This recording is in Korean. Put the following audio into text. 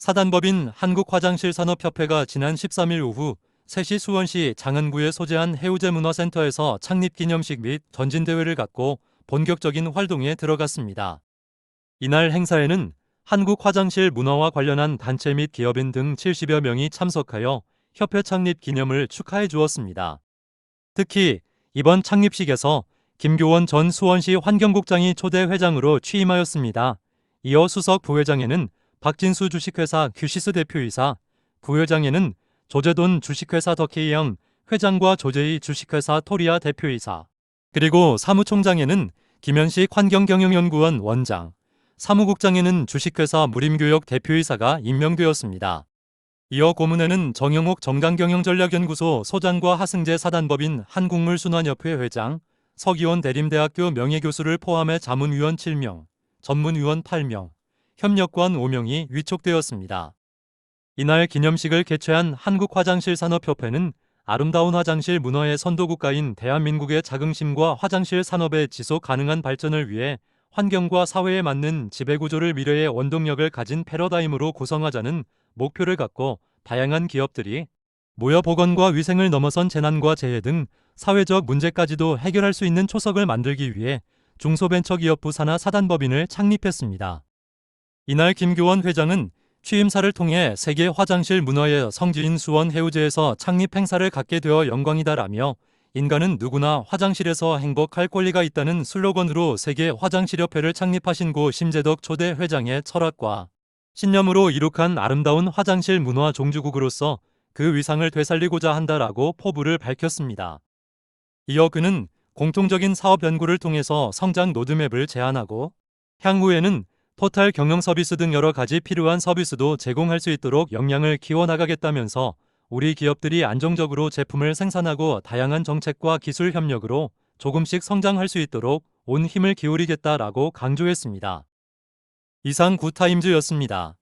사단법인 한국화장실산업협회가 지난 13일 오후 3시 수원시 장안구에 소재한 해우제문화센터에서 창립기념식 및 전진대회를 갖고 본격적인 활동에 들어갔습니다. 이날 행사에는 한국 화장실 문화와 관련한 단체 및 기업인 등 70여 명이 참석하여 협회 창립 기념을 축하해 주었습니다. 특히 이번 창립식에서 김교원 전 수원시 환경국장이 초대 회장으로 취임하였습니다. 이어 수석 부회장에는 박진수 주식회사 큐시스 대표이사, 부회장에는 조재돈 주식회사 더케이영 회장과 조재희 주식회사 토리아 대표이사, 그리고 사무총장에는 김현식 환경경영연구원 원장, 사무국장에는 주식회사 무림교역 대표이사가 임명되었습니다. 이어 고문에는 정영옥 정강경영전략연구소 소장과 하승재 사단법인 한국물순환협회 회장, 서기원 대림대학교 명예교수를 포함해 자문위원 7명, 전문위원 8명, 협력관 5명이 위촉되었습니다. 이날 기념식을 개최한 한국화장실산업협회는 아름다운 화장실 문화의 선도국가인 대한민국의 자긍심과 화장실 산업의 지속 가능한 발전을 위해 환경과 사회에 맞는 지배구조를 미래의 원동력을 가진 패러다임으로 구성하자는 목표를 갖고 다양한 기업들이 모여 보건과 위생을 넘어선 재난과 재해 등 사회적 문제까지도 해결할 수 있는 초석을 만들기 위해 중소벤처기업부 산하 사단법인을 창립했습니다. 이날 김교원 회장은 취임사를 통해 세계 화장실 문화의 성지인 수원 해우제에서 창립 행사를 갖게 되어 영광이다라며 인간은 누구나 화장실에서 행복할 권리가 있다는 슬로건으로 세계 화장실협회를 창립하신 고 심재덕 초대 회장의 철학과 신념으로 이룩한 아름다운 화장실 문화 종주국으로서 그 위상을 되살리고자 한다라고 포부를 밝혔습니다. 이어 그는 공통적인 사업 연구를 통해서 성장 로드맵을 제안하고 향후에는 포탈 경영 서비스 등 여러 가지 필요한 서비스도 제공할 수 있도록 역량을 키워나가겠다면서 우리 기업들이 안정적으로 제품을 생산하고 다양한 정책과 기술 협력으로 조금씩 성장할 수 있도록 온 힘을 기울이겠다라고 강조했습니다. 이상 구타임즈였습니다.